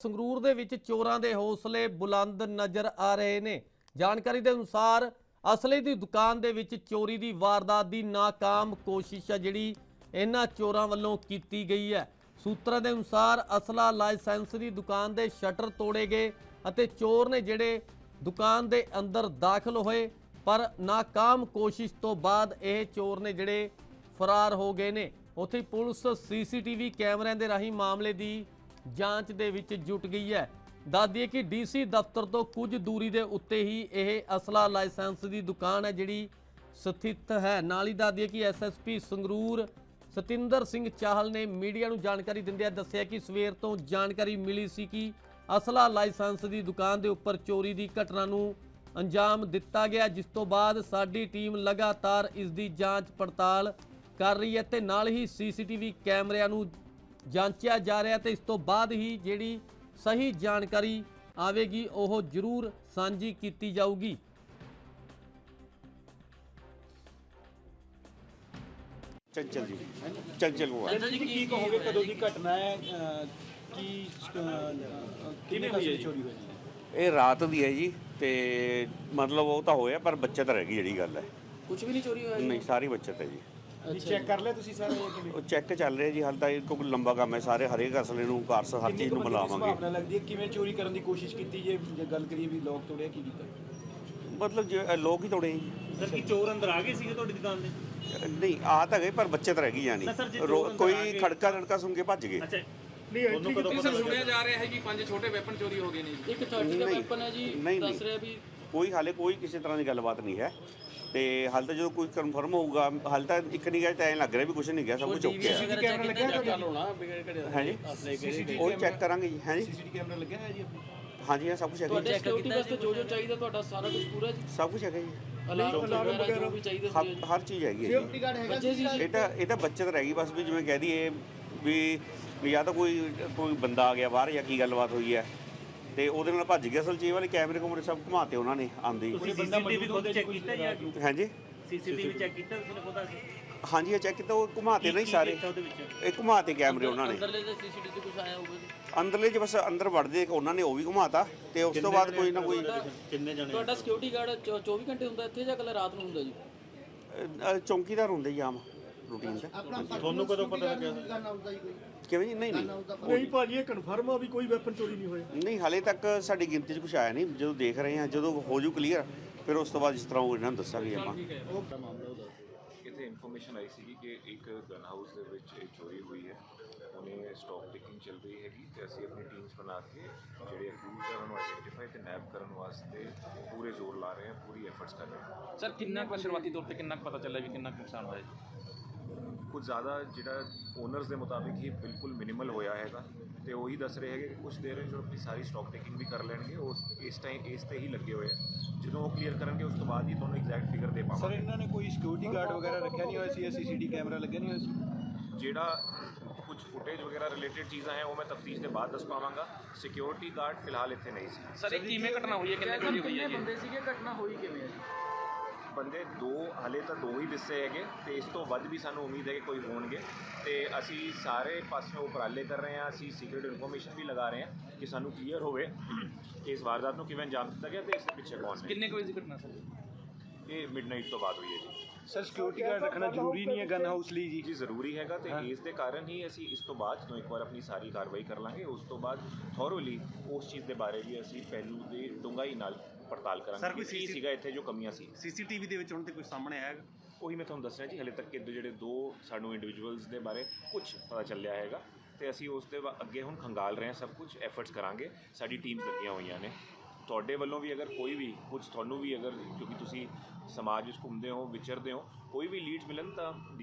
ਸੰਗਰੂਰ ਦੇ ਵਿੱਚ ਚੋਰਾਂ ਦੇ ਹੌਸਲੇ ਬੁਲੰਦ ਨਜ਼ਰ ਆ ਰਹੇ ਨੇ। ਜਾਣਕਾਰੀ ਦੇ ਅਨੁਸਾਰ, ਅਸਲੇ ਦੀ ਦੁਕਾਨ ਦੇ ਵਿੱਚ ਚੋਰੀ ਦੀ ਵਾਰਦਾਤ ਦੀ ਨਾਕਾਮ ਕੋਸ਼ਿਸ਼ ਹੈ ਜਿਹੜੀ ਇਹਨਾਂ ਚੋਰਾਂ ਵੱਲੋਂ ਕੀਤੀ ਗਈ ਹੈ। ਸੂਤਰਾਂ ਦੇ ਅਨੁਸਾਰ, ਅਸਲਾ ਲਾਇਸੈਂਸ ਦੀ ਦੁਕਾਨ ਦੇ ਸ਼ਟਰ ਤੋੜੇ ਗਏ ਅਤੇ ਚੋਰ ਨੇ ਜਿਹੜੇ ਦੁਕਾਨ ਦੇ ਅੰਦਰ ਦਾਖਲ ਹੋਏ, ਪਰ ਨਾਕਾਮ ਕੋਸ਼ਿਸ਼ ਤੋਂ ਬਾਅਦ ਇਹ ਚੋਰ ਨੇ ਜਿਹੜੇ ਫਰਾਰ ਹੋ ਗਏ ਨੇ। ਉੱਥੇ ਪੁਲਿਸ ਸੀਸੀਟੀਵੀ ਕੈਮਰਿਆਂ ਦੇ ਰਾਹੀਂ ਮਾਮਲੇ ਦੀ ਜਾਂਚ ਦੇ ਵਿੱਚ ਜੁਟ ਗਈ ਹੈ। ਦੱਸ ਦਈਏ ਕਿ ਡੀਸੀ ਦਫ਼ਤਰ ਤੋਂ ਕੁਝ ਦੂਰੀ ਦੇ ਉੱਤੇ ਹੀ ਇਹ ਅਸਲਾ ਲਾਇਸੈਂਸ ਦੀ ਦੁਕਾਨ ਹੈ ਜਿਹੜੀ ਸਥਿਤ ਹੈ। ਨਾਲ ਹੀ ਦੱਸ ਦਈਏ ਕਿ ਐਸਐਸਪੀ ਸੰਗਰੂਰ ਸਤਿੰਦਰ ਸਿੰਘ ਚਾਹਲ ਨੇ ਮੀਡੀਆ ਨੂੰ ਜਾਣਕਾਰੀ ਦਿੰਦਿਆਂ ਦੱਸਿਆ ਕਿ ਸਵੇਰ ਤੋਂ ਜਾਣਕਾਰੀ ਮਿਲੀ ਸੀ ਕਿ ਅਸਲਾ ਲਾਇਸੈਂਸ ਦੀ ਦੁਕਾਨ ਦੇ ਉੱਪਰ ਚੋਰੀ ਦੀ ਘਟਨਾ ਨੂੰ ਅੰਜਾਮ ਦਿੱਤਾ ਗਿਆ, ਜਿਸ ਤੋਂ ਬਾਅਦ ਸਾਡੀ ਟੀਮ ਲਗਾਤਾਰ ਇਸ ਦੀ ਜਾਂਚ ਪੜਤਾਲ ਕਰ ਰਹੀ ਹੈ ਤੇ ਨਾਲ ਹੀ ਸੀਸੀਟੀਵੀ ਕੈਮਰਿਆਂ ਨੂੰ ਜਾਂਚਿਆ ਜਾ ਰਿਹਾ ਤੇ ਇਸ ਤੋਂ ਬਾਅਦ ਹੀ ਜਿਹੜੀ ਸਹੀ ਜਾਣਕਾਰੀ ਆਵੇਗੀ ਉਹ ਜ਼ਰੂਰ ਸਾਂਝੀ ਕੀਤੀ ਜਾਊਗੀ। ਚੰਚਲ ਜੀ। ਚੰਚਲ ਅੰਦਰ ਜੀ ਕੀ ਕਹੋਗੇ ਕਦੋਂ ਦੀ ਘਟਨਾ ਹੈ? ਕੀ ਕਿਵੇਂ ਹੋਈ ਹੈ ਚੋਰੀ ਹੋਈ? ਇਹ ਰਾਤ ਦੀ ਹੈ ਜੀ ਤੇ ਮਤਲਬ ਉਹ ਤਾਂ ਹੋਇਆ ਪਰ ਬੱਚਤ ਰਹਿ ਗਈ ਜਿਹੜੀ ਗੱਲ ਹੈ। ਕੁਝ ਵੀ ਨਹੀਂ ਚੋਰੀ ਹੋਇਆ ਨਹੀਂ ਸਾਰੀ ਬੱਚਤ ਹੈ ਜੀ। ਜੀ ਚੈੱਕ ਕਰ ਲਿਆ ਤੁਸੀਂ ਸਾਰੇ ਇਹ ਕਿਵੇਂ? ਉਹ ਚੈੱਕ ਚੱਲ ਰਿਹਾ ਜੀ ਹਾਲ ਤਾਂ ਇਹ ਕੋਈ ਲੰਬਾ ਕੰਮ ਹੈ ਸਾਰੇ ਹਰੇਕ ਅਸਲੇ ਨੂੰ ਕਾਰਸ ਹਰ ਚੀਜ਼ ਨੂੰ ਮਿਲਾਵਾਂਗੇ। ਭਾਵਨਾ ਲੱਗਦੀ ਹੈ ਕਿਵੇਂ ਚੋਰੀ ਕਰਨ ਦੀ ਕੋਸ਼ਿਸ਼ ਕੀਤੀ ਜੇ ਜੇ ਗੱਲ ਕਰੀਏ ਵੀ ਲੋਕ ਤੋੜਿਆ ਕੀ ਕੀਤਾ? ਮਤਲਬ ਜੇ ਇਹ ਲੋਕ ਹੀ ਤੋੜੇ ਜੀ। ਸਰ ਕੀ ਚੋਰ ਅੰਦਰ ਆ ਗਏ ਸੀਗੇ ਤੁਹਾਡੀ ਦੁਕਾਨ ਦੇ ਨਹੀਂ ਆ ਤਾਂ ਗਏ ਪਰ ਬੱਚਤ ਰਹਿ ਗਈ ਜਾਨੀ ਨਾ ਸਰ, ਜੇ ਰੋ- ਚੋਰ ਅੰਦਰ ਆ ਕੋਈ ਗਏ- ਖੜਕਾ ਲੜਕਾ ਸੁਣ ਕੇ ਭੱਜ ਗਏ। ਅੱਛਾ ਤੁਹਾਨੂੰ ਕਦੋਂ ਪਤਾ ਸੁਣਿਆ ਲੱਗਿਆ? ਜਾ ਰਿਹਾ ਹੈ ਕਿ ਪੰਜ ਛੋਟੇ ਵੈਪਨ ਚੋਰੀ ਹੋ ਗਏ ਨੇ ਜੀ। ਇੱਕ 30 ਦਾ ਨਹੀਂ, ਵੈਪਨ ਹੈ ਜੀ ਨਹੀਂ, ਦੱਸ ਨਹੀਂ। ਰਿਹਾ ਵੀ ਕੋਈ ਹਾਲੇ ਕੋਈ ਕਿਸੇ ਤਰ੍ਹਾਂ ਦੀ ਗੱਲਬਾਤ ਨਹੀਂ ਹੈ। ਤੇ ਹਾਲ ਤਾਂ ਜਦੋਂ ਕੋਈ ਕਨਫਰਮ ਹੋਊਗਾ ਹਾਲ ਤਾਂ ਇੱਕ ਨਹੀਂ ਗਿਆ ਤਾਂ ਐਂ ਲੱਗ ਰਿਹਾ ਵੀ ਕੁਝ ਨਹੀਂ ਗਿਆ ਸਭ ਕੁਝ ਓਕੇ ਹੈ ਕੈਮਰਾ ਲੱਗਿਆ ਗੱਲ ਹੋਣਾ ਬਿਗੜ ਘੜਿਆ ਹੈ ਜੀ ਉਹ ਚੈੱਕ ਕਰਾਂਗੇ ਜੀ ਹੈ ਜੀ ਸੀਸੀਟੀਵੀ ਕੈਮਰਾ ਲੱਗਿਆ ਹੈ ਜੀ ਆਪਣੇ? ਹਾਂਜੀ ਹਾਂ ਸਭ ਕੁਝ ਹੈਗਾ ਤੁਹਾਡੇ ਜੀ ਸਿਕਿਉਰਿਟੀ ਵਾਸਤੇ ਜੋ ਜੋ ਚਾਹੀਦਾ ਤੁਹਾਡਾ ਸਾਰਾ ਕੁਝ ਪੂਰਾ ਜੀ? ਸਭ ਕੁਝ ਹੈਗਾ ਜੀ। ਅਲਾਰਮ ਵਗੈਰਾ ਜੋ ਵੀ ਚਾਹੀਦਾ ਹਰ ਚੀਜ਼ ਹੈਗੀ ਹੈ ਜੀ। ਬੱਚੇ ਇਹ ਤਾਂ ਇਹ ਤਾਂ ਬੱਚਤ ਰਹਿ ਗਈ ਬਸ ਵੀ ਜਿਵੇਂ ਕਹਿ ਦਈਏ ਵੀ ਵੀ ਜਾਂ ਤਾਂ ਕੋਈ ਕੋਈ ਬੰਦਾ ਆ ਗਿਆ ਬਾਹਰ ਜਾਂ ਕੀ ਗੱਲਬਾਤ ਹੋਈ ਹੈ। ਤੇ ਉਹਦੇ ਨਾਲ ਭੱਜ ਗਿਆ ਅਸਲ ਚੀਜ਼ ਵਾਲੇ ਕੈਮਰੇ ਕੁਮਰੇ ਸਭ ਘੁਮਾਤੇ ਉਹਨਾਂ ਨੇ ਆਂਦੀ ਤੁਸੀਂ ਸੀਸੀਟੀਵੀ ਖੁਦ ਚੈੱਕ ਕੀਤਾ ਜਾਂ ਹਾਂਜੀ। ਸੀਸੀਟੀਵੀ ਚੈੱਕ ਕੀਤਾ ਤੁਸੀਂ ਪਤਾ ਸੀ ਹਾਂਜੀ ਇਹ ਚੈੱਕ ਕੀਤਾ ਉਹ ਘੁਮਾਤੇ ਨਹੀਂ ਸਾਰੇ। ਇਹ ਘੁਮਾਤੇ ਕੈਮਰੇ ਉਹਨਾਂ ਨੇ। ਅੰਦਰਲੇ ਦੇ ਸੀਸੀਟੀਵੀ ਤੇ ਕੁਝ ਆਇਆ ਜੀ? ਅੰਦਰਲੇ ਚ ਬਸ ਅੰਦਰ ਵੜਦੇ ਉਹਨਾਂ ਨੇ ਉਹ ਵੀ ਘੁਮਾਤਾ ਤੇ ਉਸ ਤੋਂ ਬਾਅਦ ਕੋਈ ਨਾ ਕੋਈ ਕਿੰਨੇ ਜਣੇ? ਤੁਹਾਡਾ ਸਿਕਿਉਰਿਟੀ ਗਾਰਡ 24 ਘੰਟੇ ਹੁੰਦਾ ਇੱਥੇ ਜਾਂ ਕੱਲ ਰਾਤ ਨੂੰ ਹੁੰਦਾ ਜੀ? ਚੌਂਕੀਦਾਰ ਹੁੰਦੇ ਜੀ ਆਮ ਰੂਟੀਨ ਤੇ। ਤੁਹਾਨੂੰ ਕਦੋਂ ਪਤਾ ਲੱਗਿਆ? ਕਿਵੇਂ ਜੀ? ਨਹੀਂ ਨਹੀਂ। ਨਹੀਂ ਭਾਜੀ ਇਹ ਕਨਫਰਮ ਆ ਵੀ ਕੋਈ ਵੈਪਨ ਚੋਰੀ ਨਹੀਂ ਹੋਇਆ ਨਹੀਂ ਹਾਲੇ ਤੱਕ ਸਾਡੀ ਗਿਣਤੀ 'ਚ ਕੁਝ ਆਇਆ ਨਹੀਂ। ਜਦੋਂ ਦੇਖ ਰਹੇ ਹਾਂ ਜਦੋਂ ਹੋ ਜੂ ਕਲੀਅਰ ਫਿਰ ਉਸ ਤੋਂ ਬਾਅਦ ਜਿਸ ਤਰ੍ਹਾਂ ਉਹ ਇਹਨਾਂ ਨੂੰ ਦੱਸਾਂਗੇ ਆਪਾਂ। ਇੱਥੇ ਇਨਫੋਰਮੇਸ਼ਨ ਆਈ ਸੀ ਕਿ ਇੱਕ ਗਨ ਹਾਊਸ ਦੇ ਵਿੱਚ ਇਹ ਚੋਰੀ ਹੋਈ ਹੈ। ਉਹਨੇ ਸਟਾਕ ਟੇਕਿੰਗ ਚੱਲ ਰਹੀ ਹੈਗੀ ਤੇ ਅਸੀਂ ਆਪਣੀ ਟੀਮਸ ਬਣਾ ਕੇ ਜਿਹੜੇ ਅਕਿਊਜ਼ ਉਹਨਾਂ ਨੂੰ ਆਈਡੈਂਟੀਫਾਈ ਤੇ ਨੈਪ ਕਰਨ ਵਾਸਤੇ ਪੂਰੇ ਜ਼ੋਰ ਲਾ ਰਹੇ ਹਾਂ ਪੂਰੀ ਐਫਰਟਸ ਕਰ ਰਹੇ ਹਾਂ। ਸਰ ਕਿੰਨਾ ਕੁ ਸ਼ੁਰੂਆਤੀ ਤੌਰ ਤੇ ਕਿੰਨਾ ਕੁ ਪਤਾ ਚੱਲਿਆ ਵੀ ਕਿੰਨਾ ਕੁ ਨੁਕਸਾਨ ਹੋਇਆ ਜੀ? ਕੁਝ ਜ਼ਿਆਦਾ ਜਿਹੜਾ ਓਨਰਸ ਦੇ ਮੁਤਾਬਿਕ ਹੀ ਬਿਲਕੁਲ ਮਿਨੀਮਲ ਹੋਇਆ ਹੈਗਾ ਤੇ ਉਹੀ ਦੱਸ ਰਹੇ ਹੈਗੇ ਕਿ ਕੁਝ ਦੇਰ ਵਿੱਚ ਉਹ ਆਪਣੀ ਸਾਰੀ ਸਟਾਕ ਟੇਕਿੰਗ ਵੀ ਕਰ ਲੈਣਗੇ ਉਸ ਇਸ ਟਾਈਮ ਇਸ ਤੇ ਹੀ ਲੱਗੇ ਹੋਏ ਆ। ਜਦੋਂ ਉਹ ਕਲੀਅਰ ਕਰਨਗੇ ਉਸ ਤੋਂ ਬਾਅਦ ਹੀ ਤੁਹਾਨੂੰ ਐਗਜ਼ੈਕਟ ਫਿਗਰ ਦੇ ਸਰ ਪਾਵਾਂਗੇ ਇਹਨਾਂ ਨੇ ਕੋਈ ਸਿਕਿਉਰਿਟੀ ਗਾਰਡ ਵਗੈਰਾ ਰੱਖਿਆ ਨਹੀਂ ਹੋਇਆ ਸੀ ਸੀਸੀਟੀਵੀ ਕੈਮਰਾ ਲੱਗਿਆ ਨਹੀਂ ਹੋਇਆ ਸੀ? ਜਿਹੜਾ ਕੁਝ ਫੁਟੇਜ ਵਗੈਰਾ ਰਿਲੇਟਡ ਚੀਜ਼ਾਂ ਹੈ ਉਹ ਮੈਂ ਤਫਤੀਸ਼ ਦੇ ਬਾਅਦ ਦੱਸ ਪਾਵਾਂਗਾ। ਸਿਕਿਉਰਿਟੀ ਗਾਰਡ ਫਿਲਹਾਲ ਇੱਥੇ ਨਹੀਂ ਸੀ। ਸਰ ਇਹ ਕਿਵੇਂ ਘਟਨਾ ਹੋਈ ਹੈ? ਕਿੰਨੇ ਵਜੇ ਹੋਈ ਹੈ ਜੀ? ਬੰਦੇ ਸੀਗੇ? ਘਟਨਾ ਹੋਈ ਕਿਵੇਂ ਹੈ ਜੀ? ਬੰਦੇ ਦੋ ਹਲੇ ਤਾਂ ਦੋ ਹੀ ਦਿੱਸੇ ਹੈਗੇ ਤੇ ਇਸ ਤੋਂ ਵੱਧ ਵੀ ਸਾਨੂੰ ਉਮੀਦ ਹੈ ਕਿ ਕੋਈ ਹੋਣਗੇ। ਤੇ ਅਸੀਂ ਸਾਰੇ ਪਾਸਿਓਂ ਉਪਰਾਲੇ ਕਰ ਰਹੇ ਹਾਂ ਅਸੀਂ ਸੀਕ੍ਰੀਟ ਇਨਫੋਰਮੇਸ਼ਨ ਵੀ ਲਗਾ ਰਹੇ ਹਾਂ ਕਿ ਸਾਨੂੰ ਕਲੀਅਰ ਹੋਵੇ ਕਿ ਇਸ ਵਾਰਦਾਤ ਨੂੰ ਕਿਵੇਂ ਅੰਜਾਮ ਦਿੱਤਾ ਗਿਆ ਤੇ ਇਸ ਦੇ ਪਿੱਛੇ ਕੌਣ ਨੇ। ਕਿੰਨੇ ਕੁ ਵਜੇ ਦੀ ਘਟਨਾ ਸਰ? ਇਹ ਮਿਡਨਾਈਟ ਤੋਂ ਬਾਅਦ ਹੋਈ ਹੈ ਜੀ। ਸਰ ਸਿਕਿਉਰਿਟੀ ਗਾਰਡ ਰੱਖਣਾ ਜ਼ਰੂਰੀ ਨਹੀਂ ਹੈ ਗਨ ਹਾਊਸ ਲਈ ਜੀ। ਜੀ ਜ਼ਰੂਰੀ ਹੈਗਾ ਤੇ ਇਸ ਦੇ ਕਾਰਨ ਹੀ ਅਸੀਂ ਇਸ ਤੋਂ ਬਾਅਦ ਜਦੋਂ ਇੱਕ ਵਾਰ ਆਪਣੀ ਸਾਰੀ ਕਾਰਵਾਈ ਕਰ ਲਾਂਗੇ ਉਸ ਤੋਂ ਬਾਅਦ ਥੋਰੋਲੀ ਉਸ ਚੀਜ਼ ਦੇ ਬਾਰੇ ਵੀ ਅਸੀਂ ਪਹਿਲੂ ਦੀ ਡੂੰਘਾਈ ਨਾਲ ਪੜਤਾਲ ਕਰਾਂਗੇ ਕਿ ਕੀ ਸੀਗਾ ਇੱਥੇ ਜੋ ਕਮੀਆਂ ਸੀ। ਸੀਸੀਟੀਵੀ ਦੇ ਵਿੱਚ ਹੁਣ ਤੇ ਕੁਝ ਸਾਹਮਣੇ ਆਇਆ ਉਹੀ ਮੈਂ ਤੁਹਾਨੂੰ ਦੱਸ ਰਿਹਾ ਜੀ ਹਲੇ ਤੱਕ ਕਿ ਜਿਹੜੇ ਦੋ ਸਾਨੂੰ ਇੰਡੀਵਿਜੂਅਲਸ ਦੇ ਬਾਰੇ ਕੁਝ ਪਤਾ ਚੱਲਿਆ ਹੈਗਾ ਤੇ ਅਸੀਂ ਉਸ ਦੇ ਅੱਗੇ ਹੁਣ ਖੰਗਾਲ ਰਹੇ ਹਾਂ ਸਭ ਕੁਝ ਐਫਰਟਸ ਕਰਾਂਗੇ। ਸਾਡੀ ਟੀਮਸ ਲੱਗੀਆਂ ਹੋਈਆਂ ਨੇ। ਤੁਹਾਡੇ ਵੱਲੋਂ ਵੀ ਅਗਰ ਕੋਈ ਵੀ ਕੁਝ ਤੁਹਾਨੂੰ ਵੀ ਅਗਰ ਕਿਉਂਕਿ ਤੁਸੀਂ ਸਮਾਜ ਵਿੱਚ ਘੁੰਮਦੇ ਹੋ ਵਿਚਰਦੇ ਹੋ ਕੋਈ ਵੀ ਲੀਡਸ ਮਿਲਣ ਤਾਂ